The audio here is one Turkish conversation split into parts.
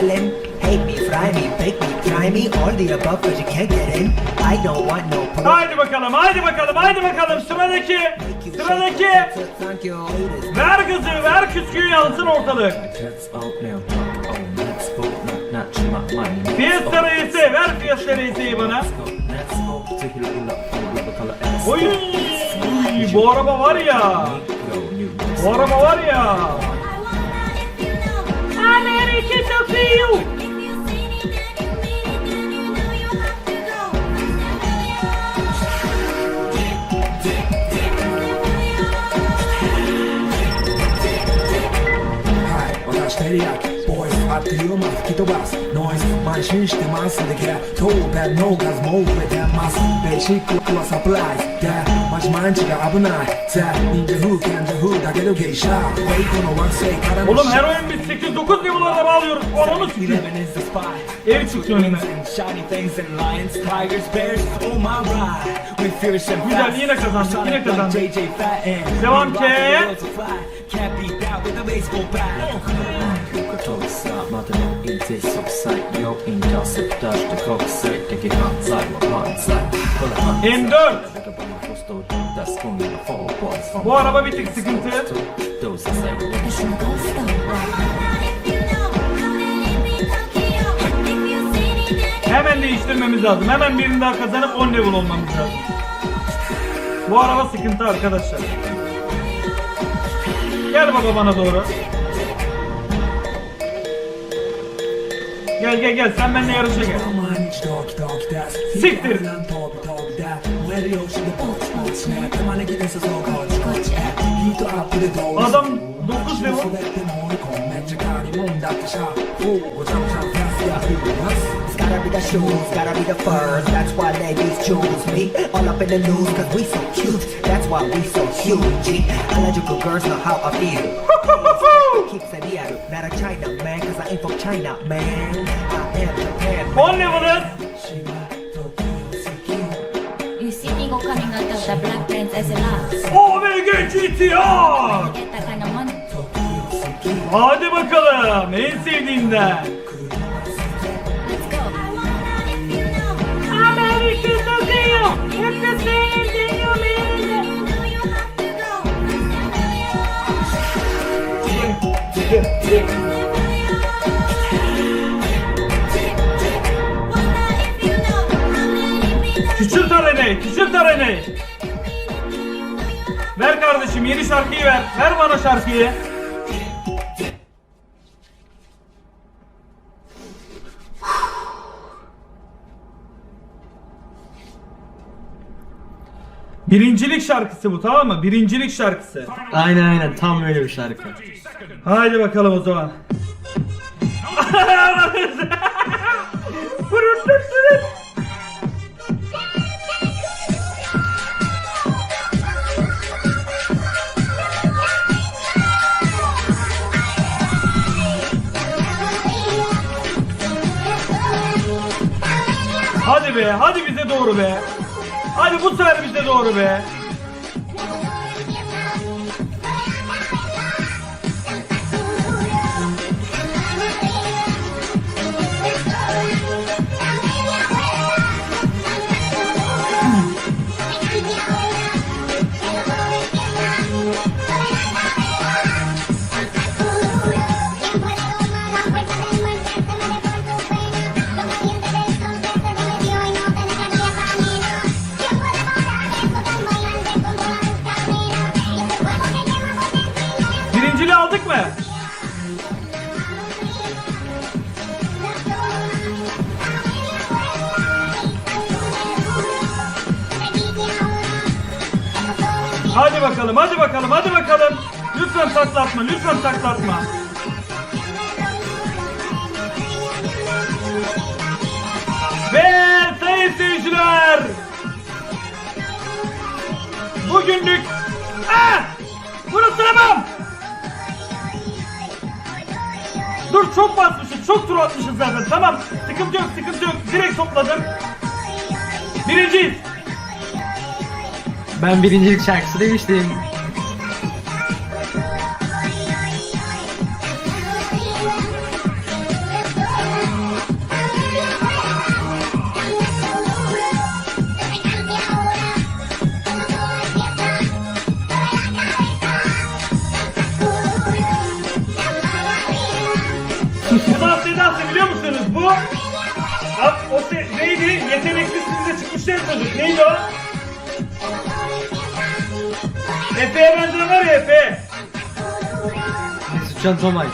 meddling. Hate me, fry me, bake me, try me, all the above, cause you can't get in. I don't want no proof. Haydi bakalım, haydi bakalım, haydi bakalım. Sıradaki, sıradaki. Thank you, haters. Ver gazı, ver küsküyü yansın ortalık. Money. Fiesta reisi, ver Fiesta reisi bana. Oy, oy, bu araba var ya. Bu araba var ya. Amerika Tokyo. meu! Steady up. batıyor maski de bas Noise maaşın işte masındaki Tövbe no gaz move edemez Beşik kukla supplies De maç mançı abunay Te ninja who kenja who da gelo geisha Wait on a one say karanmış Oğlum her oyun biz 8-9 gibi bunlara bağlıyoruz. Ananı sikiyim Ev çıktı önüme Güzel yine kazandık yine kazandık. Devam ki. Chansar mot pansar Kolla pansar M4. Lägger på min påstådd Där skungarna får på oss Bu araba bir tık sıkıntı. Hemen değiştirmemiz lazım. Hemen birini daha kazanıp 10 level olmamız lazım. Bu araba sıkıntı arkadaşlar. Gel baba bana doğru. Gel gel gel sen benimle yarışa gel. Siktir. Adam 9 level. Gotta gotta be the furs. That's why ladies choose me. All up in the news, cause we so cute. That's why we so huge. Eligible girls know how I feel. Yeah, not a China man, cause I ain't from China, man. I am Japan. 10 level'ız. You see me go coming out of the black pants as a last. OMG GTR. Get that kind of money. Hadi bakalım en sevdiğimden. Let's go. Amerika Tokyo. Hep de Küçült arenayı, küçült arenayı. Ver kardeşim yeni şarkıyı ver. Ver bana şarkıyı. Birincilik şarkısı bu tamam mı? Birincilik şarkısı. Aynen aynen tam öyle bir şarkı. Haydi bakalım o zaman. Hadi be, hadi bize doğru be. Hadi bu sefer bize doğru be. Hadi bakalım, hadi bakalım, hadi bakalım. Lütfen taklatma, lütfen taklatma. Ve sayın seyirciler. Bugünlük... Ah! Bunu sıramam! Dur çok basmışız, çok tur atmışız zaten. Tamam, sıkıntı yok, sıkıntı yok. Direkt topladım. Birinciyiz. Ben birincilik şarkısı demiştim. Bu dans ne dansı musunuz? Bu Abi, o neydi? Yeteneksizsinize çıkmışlar çocuk. Neydi o? Efe'ye benzeyen var ya Efe. Mesutcan Tomay.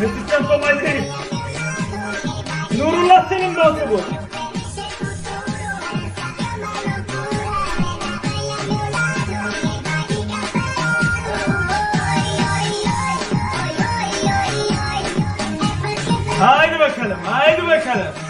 Mesutcan Tomay değil. Nurullah senin dansı bu. Haydi bakalım, haydi bakalım.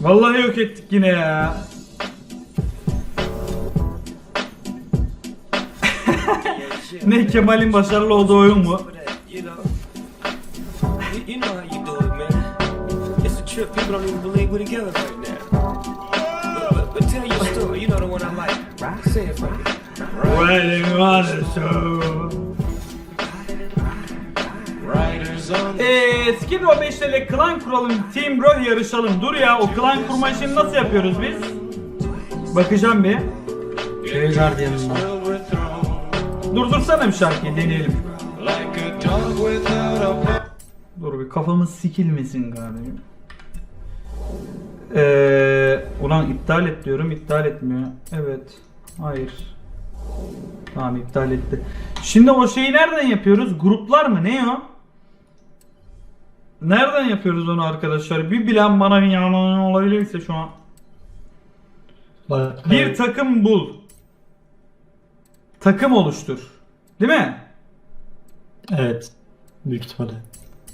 Vallahi yok ettik yine ya. ne Kemal'in başarılı olduğu oyun mu? You know the on the Skid Row 5 ile klan kuralım, Team Roh yarışalım. Dur ya o klan kurma işini nasıl yapıyoruz biz? Bakacağım bir. Köy gardiyanından. Durdursana bir şarkıyı deneyelim. Dur bir kafamız sikilmesin kardeşim. Eee ulan iptal et diyorum iptal etmiyor. Evet. Hayır. Tamam iptal etti. Şimdi o şeyi nereden yapıyoruz? Gruplar mı? Ne o? Nereden yapıyoruz onu arkadaşlar? Bir bilen bana yalan olabilirse şu an. Bak, Bir takım bul. Takım oluştur. Değil mi? Evet. Büyük ihtimalle.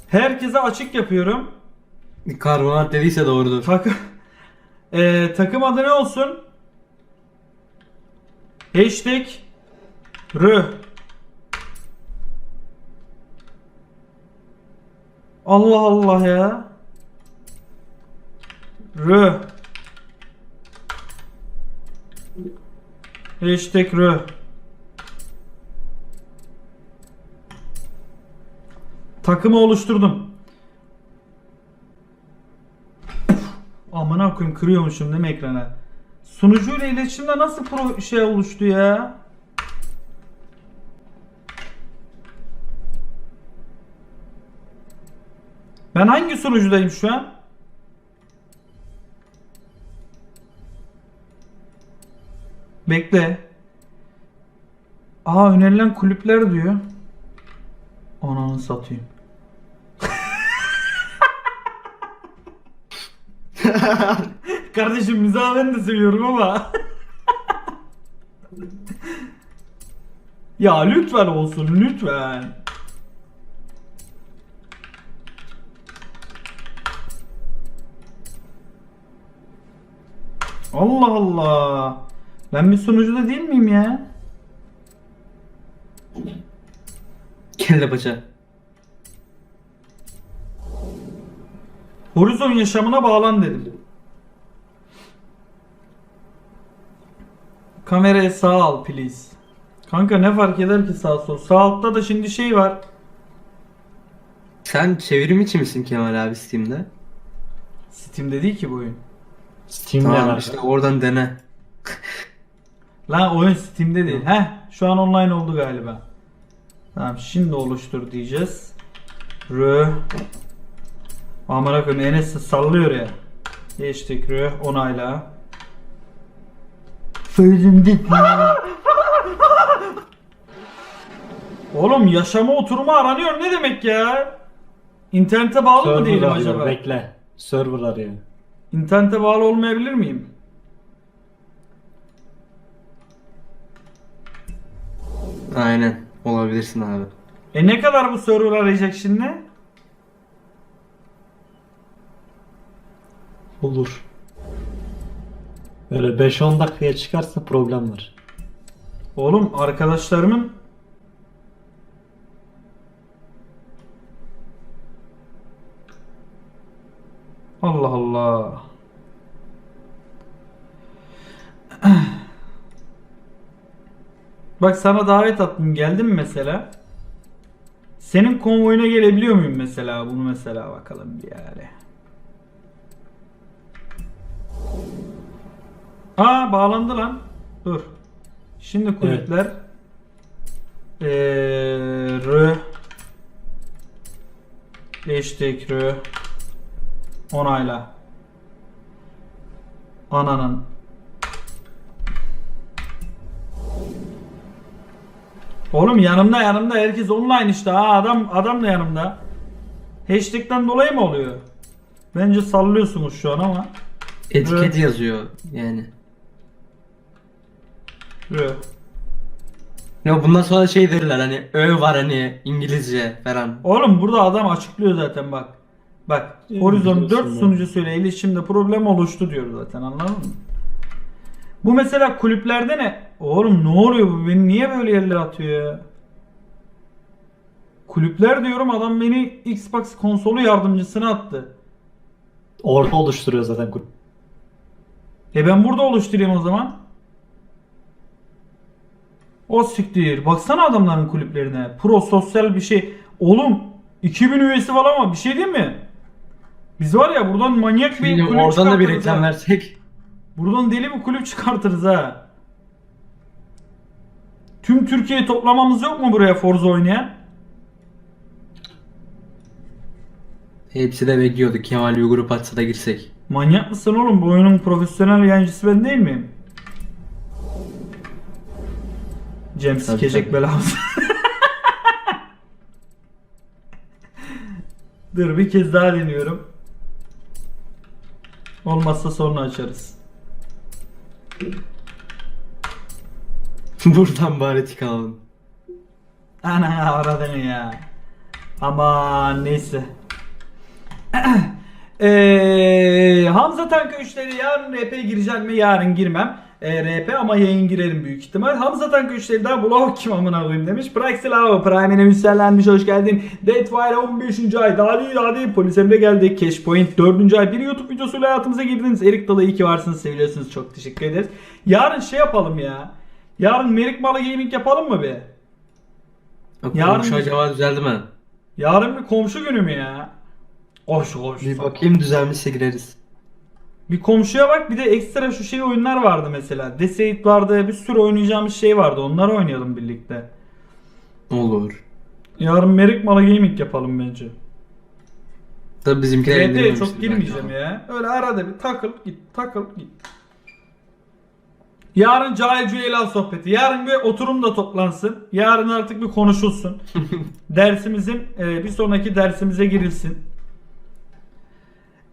Herkese açık yapıyorum. Karbonat dediyse doğrudur. Takım Eee, takım adı ne olsun? Hashtag R Allah Allah ya. R Hashtag R Takımı oluşturdum. Amına koyayım kırıyormuşum değil mi ekrana? Sunucuyla iletişimde nasıl pro şey oluştu ya? Ben hangi sunucudayım şu an? Bekle. Aa önerilen kulüpler diyor. Ananı satayım. Kardeşim mizahı ben de seviyorum ama. ya lütfen olsun lütfen. Allah Allah. Ben bir sunucuda değil miyim ya? Kelle paça. Horizon yaşamına bağlan dedim. Kamerayı sağ al please. Kanka ne fark eder ki sağ sol? Sağ altta da şimdi şey var. Sen çevrim içi misin Kemal abi Steam'de? Steam'de değil ki bu oyun. Steam'de Tamam var. işte oradan dene. Lan oyun Steam'de değil. Heh şu an online oldu galiba. Tamam şimdi oluştur diyeceğiz. Rö. Amına koyayım Enes sallıyor ya. Geçtik rö onayla. Söyledim Oğlum yaşama oturma aranıyor ne demek ya? İnternete bağlı mı Server değilim arıyor, acaba? Bekle. Server arıyor. İnternete bağlı olmayabilir miyim? Aynen. Olabilirsin abi. E ne kadar bu server arayacak şimdi? Olur. Böyle 5-10 dakikaya çıkarsa problem var. Oğlum arkadaşlarımın Allah Allah. Bak sana davet attım. Geldin mi mesela? Senin konvoyuna gelebiliyor muyum mesela? Bunu mesela bakalım bir yani. Aa bağlandı lan. Dur. Şimdi kulüpler. Eee R Hashtag R Onayla Ananın Oğlum yanımda yanımda herkes online işte ha adam adam da yanımda. Hashtag'ten dolayı mı oluyor? Bence sallıyorsunuz şu an ama. Etiket Evet. yazıyor yani. R. Ya bundan sonra şey verirler hani ö var hani İngilizce falan. Oğlum burada adam açıklıyor zaten bak. Bak Horizon 4 biliyorsun ya. sunucusuyla iletişimde problem oluştu diyor zaten anladın mı? Bu mesela kulüplerde ne? Oğlum ne oluyor bu? Beni niye böyle yerlere atıyor ya? Kulüpler diyorum adam beni Xbox konsolu yardımcısına attı. Orada oluşturuyor zaten grup. E ben burada oluşturayım o zaman. O siktir. Baksana adamların kulüplerine. Pro sosyal bir şey. Oğlum 2000 üyesi falan ama bir şey değil mi? Biz var ya buradan manyak bir Şimdi kulüp oradan da bir çıkartırız reklam ha. versek. Buradan deli bir kulüp çıkartırız ha. Tüm Türkiye'yi toplamamız yok mu buraya Forza oynayan? Hepsi de bekliyordu Kemal bir grup atsa da girsek. Manyak mısın oğlum? Bu oyunun profesyonel yayıncısı ben değil miyim? Cem Tabii, sikecek tabii. belamızı. Dur bir kez daha deniyorum. Olmazsa sonra açarız. Buradan bari çıkalım. Ana aradın ya. Aman neyse. Eee Hamza Tank 3'leri yarın RP'ye gireceğim mi? Yarın girmem. Eee, RP ama yayın girerim büyük ihtimal. Hamza Tank 3'leri daha bula kim amına koyayım demiş. Praxilava Prime'ine yüksellenmiş hoş geldin. Deadfire 15. ay. Hadi hadi polis emre geldik. Cashpoint 4. ay. Bir YouTube videosuyla hayatımıza girdiniz. Erik Dalı iyi ki varsınız. Seviyorsunuz. Çok teşekkür ederiz. Yarın şey yapalım ya. Yarın Merik Malı Gaming yapalım mı be? Yarın- Yarın... acaba düzeldi mi? Yarın bir komşu günü mü ya? Koş koş. Bir bakayım düzelmişse gireriz. Bir komşuya bak bir de ekstra şu şey oyunlar vardı mesela. Decade vardı bir sürü oynayacağımız şey vardı. Onları oynayalım birlikte. Olur. Yarın Merik Malı Gaming yapalım bence. Tabii bizimkiler indirmemiştir çok girmeyeceğim ya. Öyle arada bir takıl git takıl git. Yarın Cahil Cüeyla sohbeti. Yarın bir oturum da toplansın. Yarın artık bir konuşulsun. Dersimizin e, bir sonraki dersimize girilsin.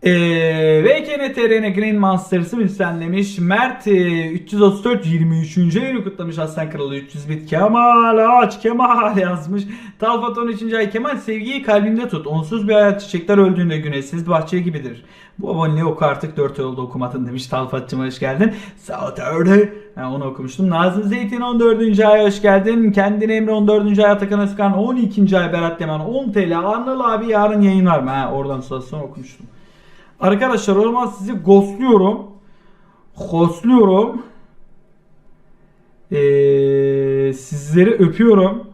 Eee VKNTRN Green Monsters'ı müstenlemiş. Mert e, 334 23. ayını kutlamış Aslan Kralı 300 bit. Kemal aç Kemal yazmış. Talfat 13. ay Kemal sevgiyi kalbinde tut. Onsuz bir hayat çiçekler öldüğünde güneşsiz bahçe gibidir. Bu aboneliği oku artık 4 ay oldu okumadın demiş Talfat'cığım hoş geldin. Saturday. Ha, onu okumuştum. Nazım Zeytin 14. ay hoş geldin. Kendine Emre 14. ay Atakan Özkan 12. ay Berat Leman 10 TL. Anıl abi yarın yayın var mı? Ha, oradan sonra sonra okumuştum. Arkadaşlar o zaman sizi ghostluyorum. Ghostluyorum. Ee, sizleri öpüyorum.